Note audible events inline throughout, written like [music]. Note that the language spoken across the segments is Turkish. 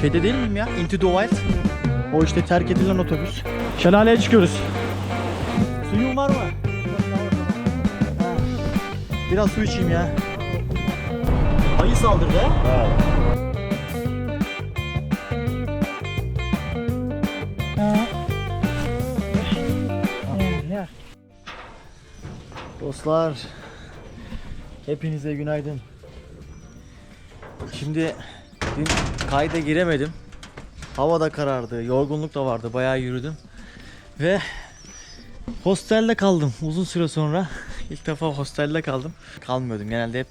Şeyde değil miyim ya? Into the Wild. O işte terk edilen otobüs. Şelaleye çıkıyoruz. Suyun var mı? Biraz su içeyim ya. Ayı saldırdı ha? Dostlar, hepinize günaydın. Şimdi dün kayda giremedim. Hava da karardı, yorgunluk da vardı, bayağı yürüdüm. Ve hostelde kaldım uzun süre sonra. [laughs] İlk defa hostelde kaldım. Kalmıyordum genelde hep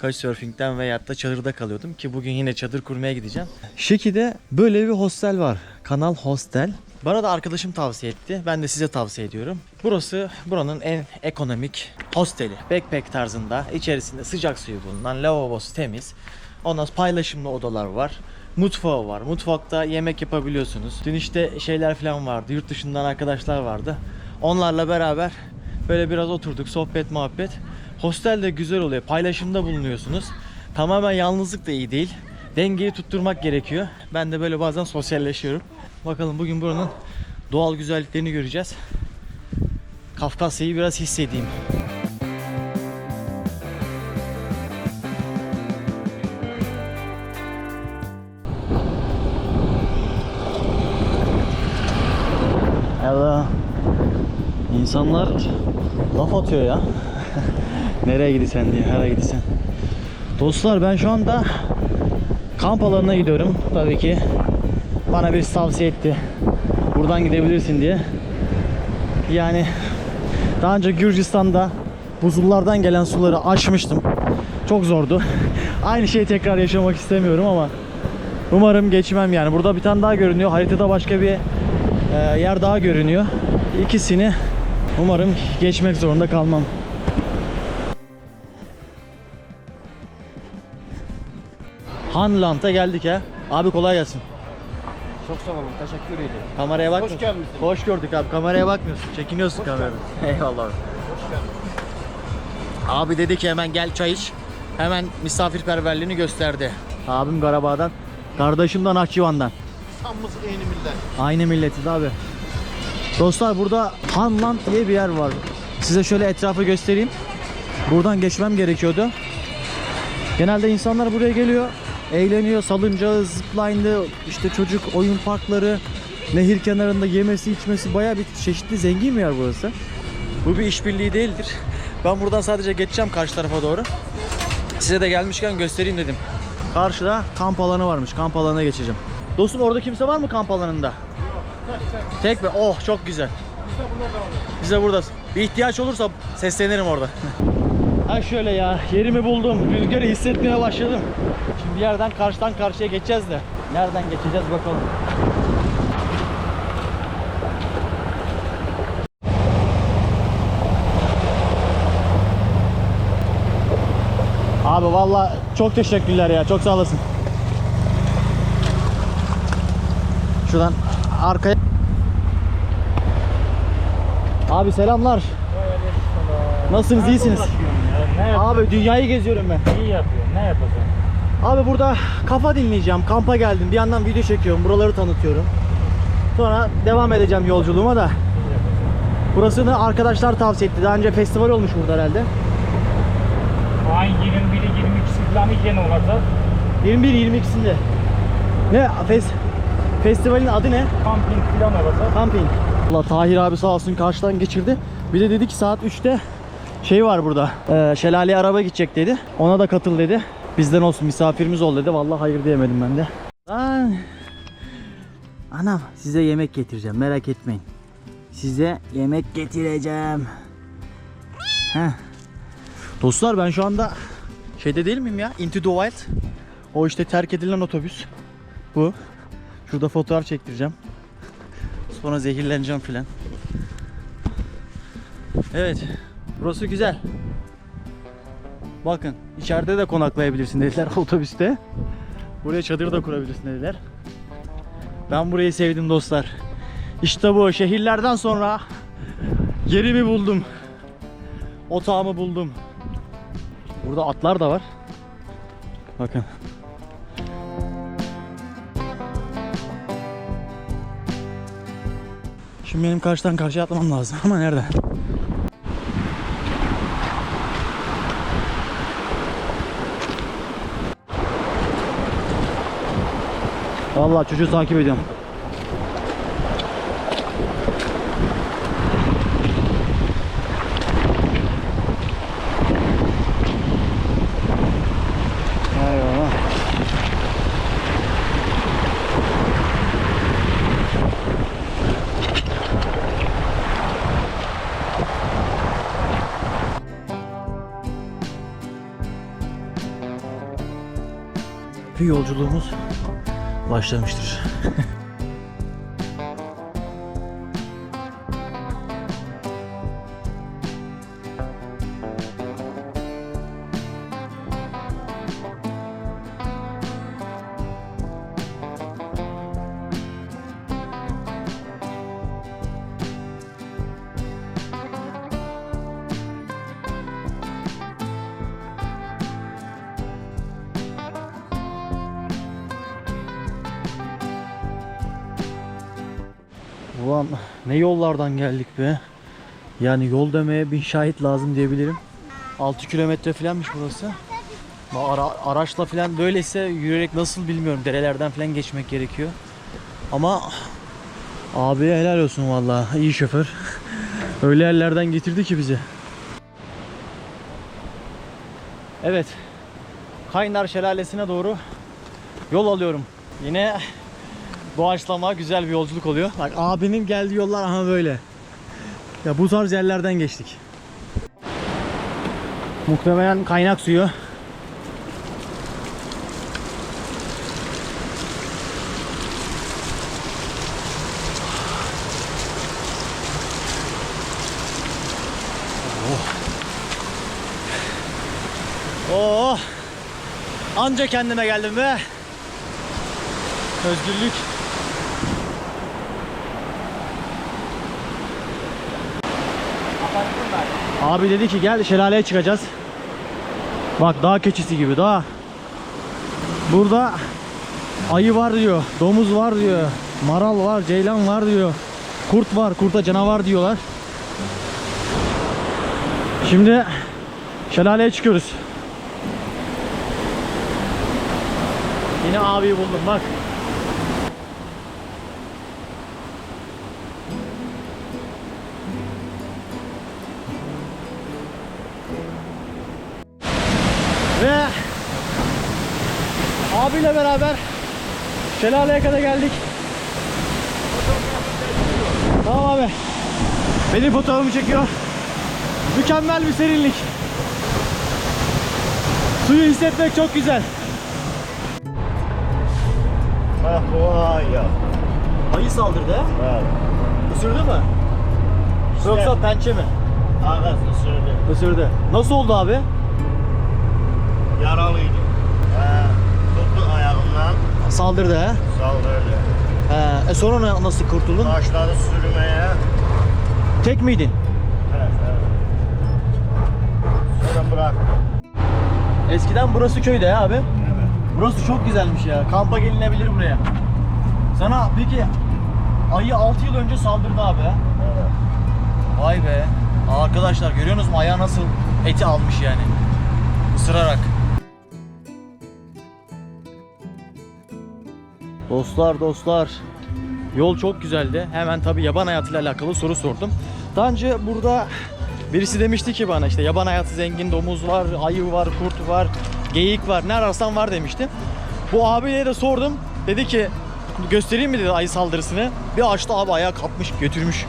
Couchsurfing'den veya da çadırda kalıyordum ki bugün yine çadır kurmaya gideceğim. Şeki'de böyle bir hostel var. Kanal Hostel. Bana da arkadaşım tavsiye etti. Ben de size tavsiye ediyorum. Burası buranın en ekonomik hosteli. Backpack tarzında. içerisinde sıcak suyu bulunan, lavabosu temiz. Ondan paylaşımlı odalar var. Mutfağı var. Mutfakta yemek yapabiliyorsunuz. Dün işte şeyler falan vardı. Yurt dışından arkadaşlar vardı. Onlarla beraber böyle biraz oturduk. Sohbet, muhabbet. Hostel de güzel oluyor. Paylaşımda bulunuyorsunuz. Tamamen yalnızlık da iyi değil. Dengeyi tutturmak gerekiyor. Ben de böyle bazen sosyalleşiyorum. Bakalım bugün buranın doğal güzelliklerini göreceğiz. Kafkasya'yı biraz hissedeyim. İnsanlar laf atıyor ya. [laughs] Nereye gidiyorsun diye, nereye gidiyorsun? Dostlar ben şu anda kamp alanına gidiyorum. Tabii ki bana birisi tavsiye etti. Buradan gidebilirsin diye. Yani daha önce Gürcistan'da buzullardan gelen suları aşmıştım. Çok zordu. [laughs] Aynı şeyi tekrar yaşamak istemiyorum ama umarım geçmem yani. Burada bir tane daha görünüyor. Haritada başka bir e, yer daha görünüyor. İkisini umarım geçmek zorunda kalmam. Hanland'a geldik ya. Abi kolay gelsin. Çok sağ olun. Teşekkür ederim. Kameraya bak. Hoş gelmişsin. Hoş gördük abi. Kameraya bakmıyorsun. Çekiniyorsun kameradan. [laughs] Eyvallah abi. Abi dedi ki hemen gel çay iç. Hemen misafirperverliğini gösterdi. Abim Karabağ'dan. Kardeşimden Akçıvan'dan. Samımız yeni millet. Aynı milletiz abi. Dostlar burada Hanland diye bir yer var. Size şöyle etrafı göstereyim. Buradan geçmem gerekiyordu. Genelde insanlar buraya geliyor. Eğleniyor. Salıncağı, zipline'lı, işte çocuk oyun parkları, nehir kenarında yemesi, içmesi bayağı bir çeşitli zengin bir yer burası. Bu bir işbirliği değildir. Ben buradan sadece geçeceğim karşı tarafa doğru. Size de gelmişken göstereyim dedim. Karşıda kamp alanı varmış. Kamp alanına geçeceğim. Dostum orada kimse var mı kamp alanında? Tek mi? Oh çok güzel. Biz de buradayız. Bir ihtiyaç olursa seslenirim orada. [laughs] ha şöyle ya yerimi buldum. Rüzgarı hissetmeye başladım. Şimdi bir yerden karşıdan karşıya geçeceğiz de. Nereden geçeceğiz bakalım. Abi valla çok teşekkürler ya. Çok sağ olasın. Şuradan arkaya. Abi selamlar. Nasılsınız? iyisiniz? Abi dünyayı geziyorum ben. iyi yapıyorsun? Ne yapacaksın? Abi burada kafa dinleyeceğim. Kampa geldim. Bir yandan video çekiyorum. Buraları tanıtıyorum. Sonra devam edeceğim yolculuğuma da. Burasını arkadaşlar tavsiye etti. Daha önce festival olmuş burada herhalde. Ayın 21'i 22'si falan gene olacak. 21-22'sinde. Ne? Fes Festivalin adı ne? Kamping falan olacak. Camping. Allah Tahir abi sağ olsun karşıdan geçirdi. Bir de dedi ki saat 3'te şey var burada. E, şelaleye araba gidecek dedi. Ona da katıl dedi. Bizden olsun misafirimiz ol dedi. Vallahi hayır diyemedim ben de. Lan. Anam size yemek getireceğim merak etmeyin. Size yemek getireceğim. Heh. Dostlar ben şu anda şeyde değil miyim ya? Into the Wild. O işte terk edilen otobüs. Bu. Şurada fotoğraf çektireceğim. Sonra zehirleneceğim filan. Evet. Burası güzel. Bakın içeride de konaklayabilirsin dediler [laughs] otobüste. Buraya çadır da kurabilirsin dediler. Ben burayı sevdim dostlar. İşte bu şehirlerden sonra yerimi buldum. Otağımı buldum. Burada atlar da var. Bakın. Şimdi benim karşıdan karşıya atlamam lazım [laughs] ama nerede? Vallahi çocuğu takip ediyorum. Yolculuğumuz başlamıştır. [laughs] Ulan ne yollardan geldik be. Yani yol demeye bin şahit lazım diyebilirim. 6 kilometre falanmış burası. Ara, araçla falan böyleyse yürüyerek nasıl bilmiyorum. Derelerden falan geçmek gerekiyor. Ama abiye helal olsun vallahi iyi şoför. [laughs] Öyle yerlerden getirdi ki bizi. Evet. Kaynar Şelalesi'ne doğru yol alıyorum. Yine doğaçlama güzel bir yolculuk oluyor. Bak abinin geldiği yollar aha böyle. Ya bu tarz yerlerden geçtik. Muhtemelen kaynak suyu. Oh. Oh. Anca kendime geldim be. Özgürlük. Abi dedi ki gel şelaleye çıkacağız. Bak dağ keçisi gibi dağ. Burada ayı var diyor, domuz var diyor, maral var, ceylan var diyor. Kurt var, kurta canavar diyorlar. Şimdi şelaleye çıkıyoruz. Yine abiyi buldum bak. Abiyle beraber şelaleye kadar geldik. Tamam abi. Benim fotoğrafımı çekiyor. Mükemmel bir serinlik. Suyu hissetmek çok güzel. Ah vay ya. Ayı saldırdı ha? Evet. Isırdı mı? Yoksa pençe mi? Ağız ısırdı. Isırdı. Nasıl oldu abi? Yaralıydı. Ayağımdan. Saldırdı ha? Saldırdı. He. E sonra na- nasıl kurtuldun? Başladı sürmeye. Tek miydin? Evet evet. Sonra bıraktı. Eskiden burası köyde ya abi. Evet. Burası çok güzelmiş ya. Kampa gelinebilir buraya. Sana peki ayı 6 yıl önce saldırdı abi ha? Evet. Vay be. Arkadaşlar görüyorsunuz mu ayağı nasıl eti almış yani. Isırarak. Dostlar dostlar. Yol çok güzeldi. Hemen tabi yaban hayatıyla alakalı soru sordum. Daha önce burada birisi demişti ki bana işte yaban hayatı zengin domuz var, ayı var, kurt var, geyik var. Ne ararsan var demişti. Bu abiye de sordum. Dedi ki göstereyim mi dedi ayı saldırısını. Bir açtı abi ayağı kapmış götürmüş.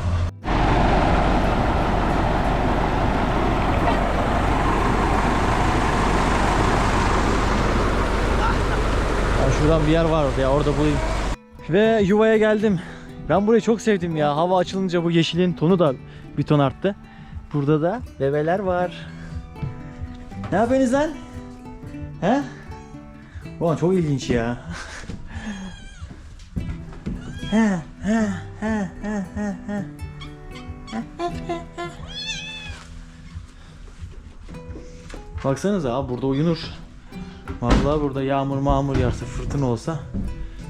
Ya şuradan bir yer var ya orada bulayım. Ve yuvaya geldim. Ben burayı çok sevdim ya. Hava açılınca bu yeşilin tonu da bir ton arttı. Burada da bebeler var. Ne yapıyorsunuz lan? He? Ulan çok ilginç ya. [laughs] he, he, he, he, he, he. Baksanıza abi burada uyunur. Vallahi burada yağmur mağmur yağsa fırtına olsa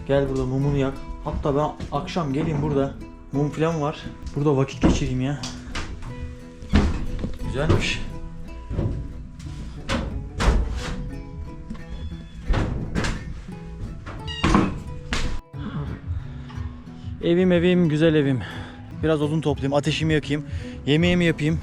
gel burada mumunu yak. Hatta ben akşam geleyim burada Mum falan var. Burada vakit geçireyim ya. Güzelmiş. Evim evim güzel evim. Biraz odun toplayayım, ateşimi yakayım, yemeğimi yapayım.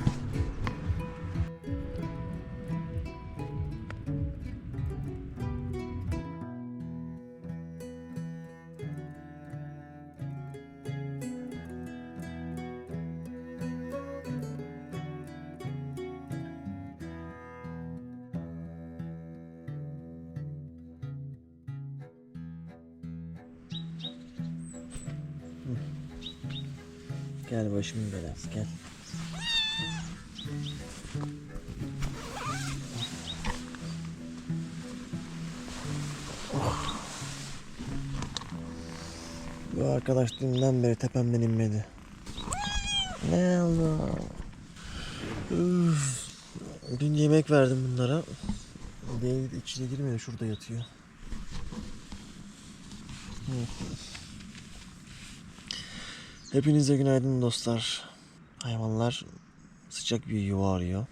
Gel başımın belası gel. Bu arkadaş dünden beri tepemden inmedi. Ne. Üf. Dün yemek verdim bunlara. Değil içine girmiyor şurada yatıyor. Hı. Hepinize günaydın dostlar. Hayvanlar sıcak bir yuva arıyor.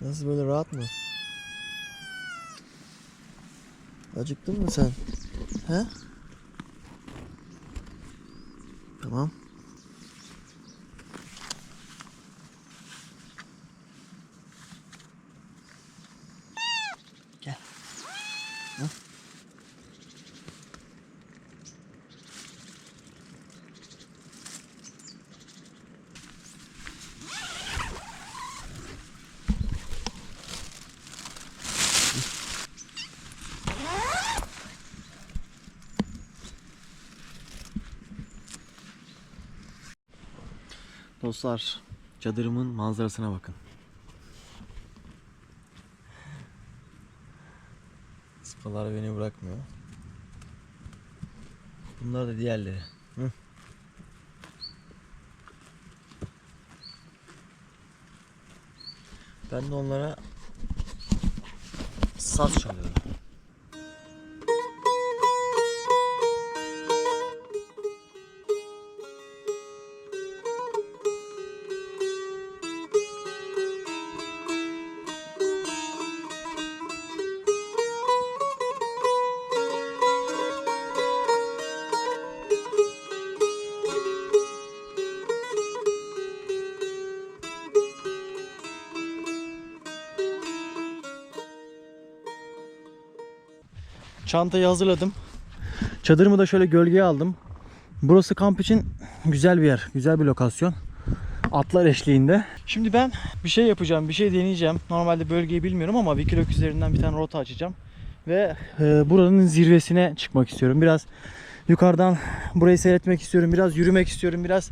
Nasıl böyle rahat mı? Acıktın mı sen? He? Tamam. Gel. Dostlar, çadırımın manzarasına bakın. Sıpalar beni bırakmıyor. Bunlar da diğerleri. Hı. Ben de onlara saz çalıyorum. Çantayı hazırladım. Çadırımı da şöyle gölgeye aldım. Burası kamp için güzel bir yer. Güzel bir lokasyon. Atlar eşliğinde. Şimdi ben bir şey yapacağım. Bir şey deneyeceğim. Normalde bölgeyi bilmiyorum ama Wikiloc üzerinden bir tane rota açacağım. Ve e, buranın zirvesine çıkmak istiyorum. Biraz yukarıdan burayı seyretmek istiyorum. Biraz yürümek istiyorum. Biraz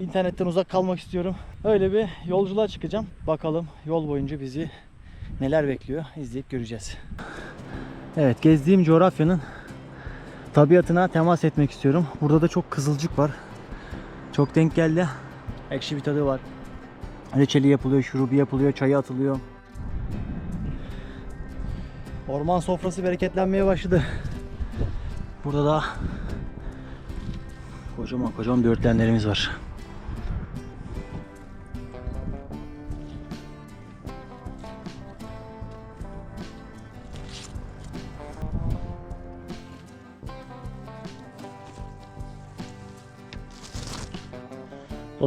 internetten uzak kalmak istiyorum. Öyle bir yolculuğa çıkacağım. Bakalım yol boyunca bizi neler bekliyor izleyip göreceğiz. Evet gezdiğim coğrafyanın tabiatına temas etmek istiyorum. Burada da çok kızılcık var. Çok denk geldi. Ekşi bir tadı var. Reçeli yapılıyor, şurubu yapılıyor, çayı atılıyor. Orman sofrası bereketlenmeye başladı. Burada da kocaman kocaman böğürtlenlerimiz var.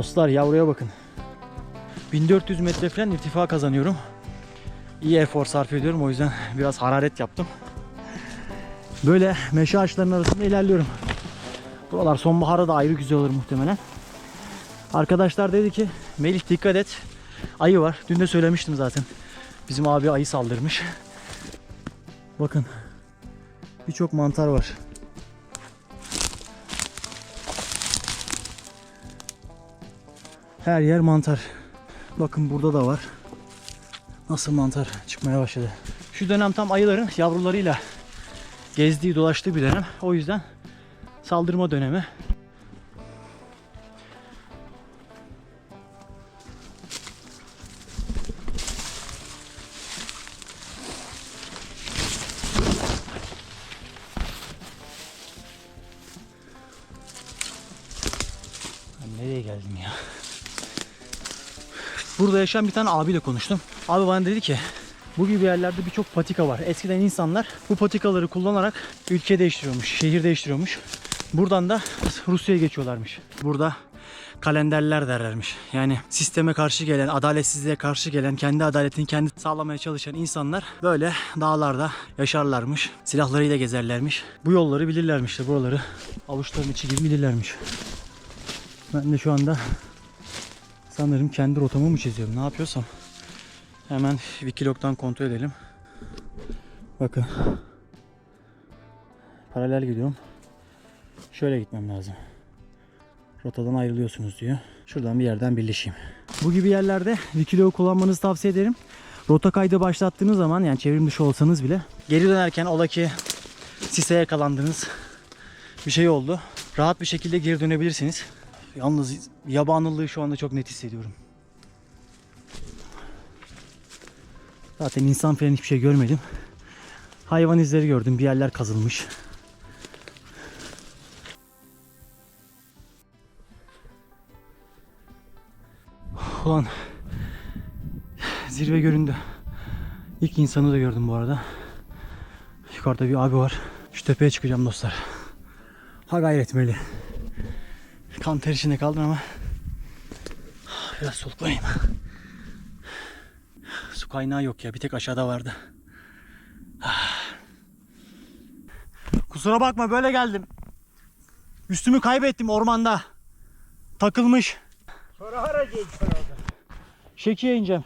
Dostlar yavruya bakın. 1400 metre falan irtifa kazanıyorum. İyi efor sarf ediyorum o yüzden biraz hararet yaptım. Böyle meşe ağaçlarının arasında ilerliyorum. Buralar sonbahara da ayrı güzel olur muhtemelen. Arkadaşlar dedi ki Melih dikkat et. Ayı var. Dün de söylemiştim zaten. Bizim abi ayı saldırmış. Bakın. Birçok mantar var. Her yer mantar. Bakın burada da var. Nasıl mantar çıkmaya başladı. Şu dönem tam ayıların yavrularıyla gezdiği dolaştığı bir dönem. O yüzden saldırma dönemi. Yaşayan bir tane abiyle konuştum. Abi bana dedi ki bu gibi yerlerde birçok patika var. Eskiden insanlar bu patikaları kullanarak ülke değiştiriyormuş, şehir değiştiriyormuş. Buradan da Rusya'ya geçiyorlarmış. Burada kalenderler derlermiş. Yani sisteme karşı gelen, adaletsizliğe karşı gelen, kendi adaletini kendi sağlamaya çalışan insanlar böyle dağlarda yaşarlarmış. Silahlarıyla gezerlermiş. Bu yolları bilirlermiş de buraları avuçların içi gibi bilirlermiş. Ben de şu anda sanırım kendi rotamı mı çiziyorum? Ne yapıyorsam. Hemen Wikilog'dan kontrol edelim. Bakın. Paralel gidiyorum. Şöyle gitmem lazım. Rotadan ayrılıyorsunuz diyor. Şuradan bir yerden birleşeyim. Bu gibi yerlerde Wikilog'u kullanmanızı tavsiye ederim. Rota kaydı başlattığınız zaman yani çevrim dışı olsanız bile geri dönerken ola ki sise yakalandınız bir şey oldu. Rahat bir şekilde geri dönebilirsiniz. Yalnız yabanıllığı şu anda çok net hissediyorum. Zaten insan falan hiçbir şey görmedim. Hayvan izleri gördüm. Bir yerler kazılmış. Ulan zirve göründü. İlk insanı da gördüm bu arada. Yukarıda bir abi var. Şu tepeye çıkacağım dostlar. Ha gayret Meli. Kan ter içinde kaldım ama biraz soluklanayım. Su kaynağı yok ya. Bir tek aşağıda vardı. Kusura bakma böyle geldim. Üstümü kaybettim ormanda. Takılmış. Sonra orada. Şekiye ineceğim.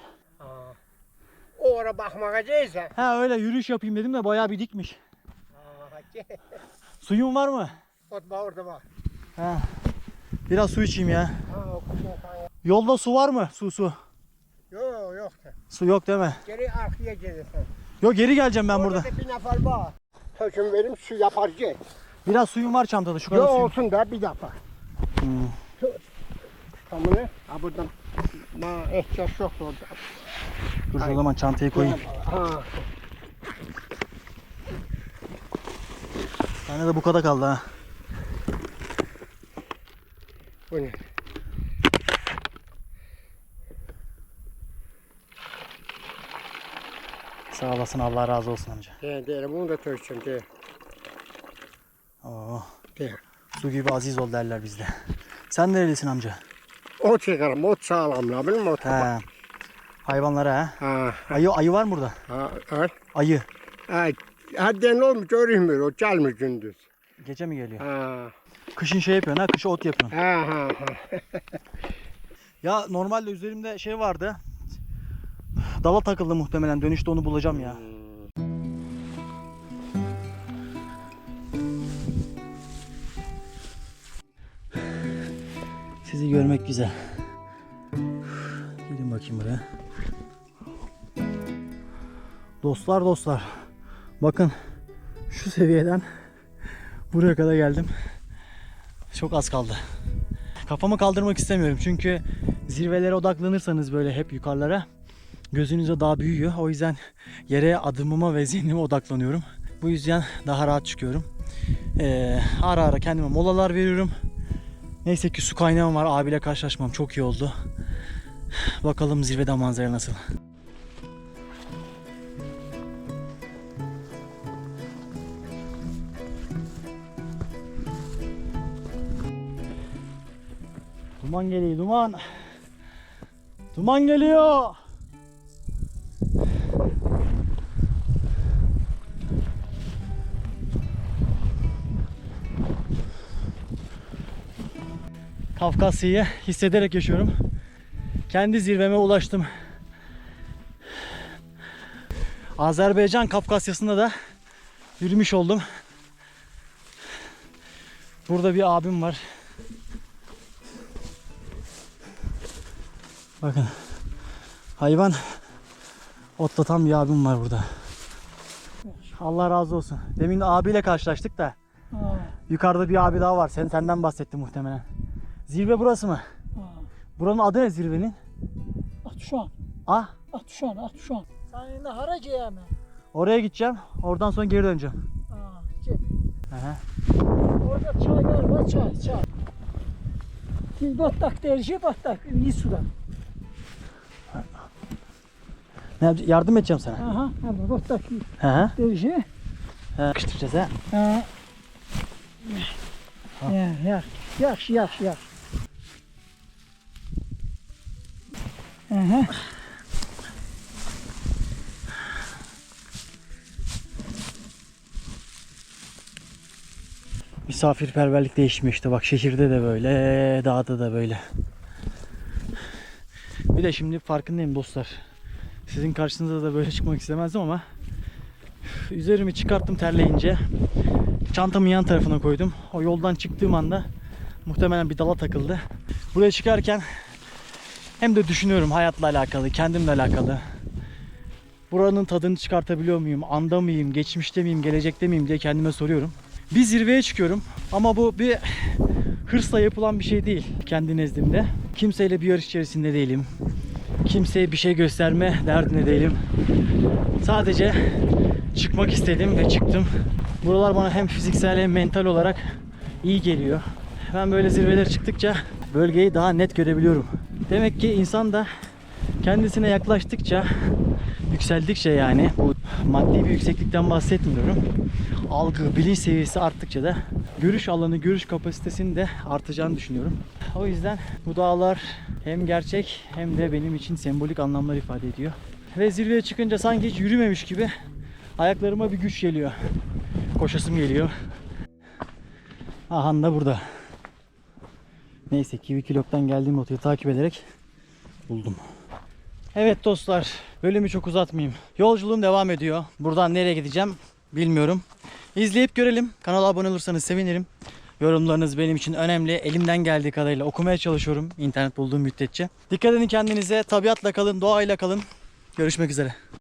O ara gelsen. Ha öyle yürüyüş yapayım dedim de bayağı bir dikmiş. Suyun var mı? Orada var. Ha. Biraz su içeyim ya. Yolda su var mı? Su su. Yok yok. Su yok değil mi? Geri arkaya gelirsin. Yok geri geleceğim ben burada. Orada da bir nefer var. Höküm verim su yapar gel. Biraz suyum var çantada şu kadar Yok suyum. olsun da bir defa. Hmm. Tamını ha buradan ma ihtiyaç yok orada. Dur o zaman çantayı koyayım. Ha. Bende de bu kadar kaldı ha. Bu ne? Sağ olasın Allah razı olsun amca. De, de, bunu da törsün de. Oo, De. su gibi aziz ol derler bizde. Sen nerelisin amca? Ot çıkarım, ot sağlam la, bilmem ot. He. Hayvanlara ha. Ha, Ayı, ayı var mı burada? ha, ha. Ayı. Ha, hadden olmuş, görünmüyor, o gelmiş gündüz. Gece mi geliyor? Ha, Kışın şey yapıyorsun ha, kışın ot yapıyorsun. ha, ha, ha. Ya normalde üzerimde şey vardı. Dala takıldı muhtemelen. Dönüşte onu bulacağım ya. Sizi görmek güzel. Gelin bakayım buraya. Dostlar dostlar. Bakın şu seviyeden buraya kadar geldim. Çok az kaldı. Kafamı kaldırmak istemiyorum çünkü zirvelere odaklanırsanız böyle hep yukarılara gözünüze daha büyüyor. O yüzden yere adımıma ve zihnime odaklanıyorum. Bu yüzden daha rahat çıkıyorum. Ee, ara ara kendime molalar veriyorum. Neyse ki su kaynağım var. Abiyle karşılaşmam çok iyi oldu. Bakalım zirvede manzara nasıl. Duman geliyor duman. Duman geliyor. Kafkasya'yı hissederek yaşıyorum. Kendi zirveme ulaştım. Azerbaycan Kafkasya'sında da yürümüş oldum. Burada bir abim var. Bakın. Hayvan otlatan bir abim var burada. Allah razı olsun. Demin de abiyle karşılaştık da. Yukarıda bir abi daha var. Sen senden bahsetti muhtemelen. Zirve burası mı? Buranın adı ne zirvenin? Atuşan, Ah, atuşan, atuşan. Sen yine haracıya mı? oraya gideceğim. Oradan sonra geri döneceğim. Git. Aha. Orada çaylar var, çay, çay. Biz battak derece battak, iyi sudan. Ne yapacağım? Yardım edeceğim sana. Aha, hadi buradaki Hı hı. derişi. Ha, Kıştıracağız ha. Ha. Ya, ya, yaxşı, yaxşı, yaxşı. Aha. Misafirperverlik değişmiyor işte bak şehirde de böyle, dağda da böyle. Bir de şimdi farkındayım dostlar. Sizin karşınıza da böyle çıkmak istemezdim ama üzerimi çıkarttım terleyince. Çantamı yan tarafına koydum. O yoldan çıktığım anda muhtemelen bir dala takıldı. Buraya çıkarken hem de düşünüyorum hayatla alakalı, kendimle alakalı. Buranın tadını çıkartabiliyor muyum? Anda mıyım? Geçmişte miyim? Gelecekte miyim diye kendime soruyorum. Bir zirveye çıkıyorum ama bu bir hırsla yapılan bir şey değil kendi nezdimde. Kimseyle bir yarış içerisinde değilim. Kimseye bir şey gösterme derdinde değilim. Sadece çıkmak istedim ve çıktım. Buralar bana hem fiziksel hem mental olarak iyi geliyor. Ben böyle zirveler çıktıkça bölgeyi daha net görebiliyorum. Demek ki insan da kendisine yaklaştıkça yükseldikçe yani bu maddi bir yükseklikten bahsetmiyorum. Algı, bilinç seviyesi arttıkça da görüş alanı, görüş kapasitesinin de artacağını düşünüyorum. O yüzden bu dağlar hem gerçek hem de benim için sembolik anlamlar ifade ediyor. Ve zirveye çıkınca sanki hiç yürümemiş gibi ayaklarıma bir güç geliyor. Koşasım geliyor. Aha da burada. Neyse ki Wikilog'dan geldiğim rotayı takip ederek buldum. Evet dostlar, bölümü çok uzatmayayım. Yolculuğum devam ediyor. Buradan nereye gideceğim bilmiyorum. İzleyip görelim. Kanala abone olursanız sevinirim. Yorumlarınız benim için önemli. Elimden geldiği kadarıyla okumaya çalışıyorum internet bulduğum müddetçe. Dikkat edin kendinize. Tabiatla kalın, doğayla kalın. Görüşmek üzere.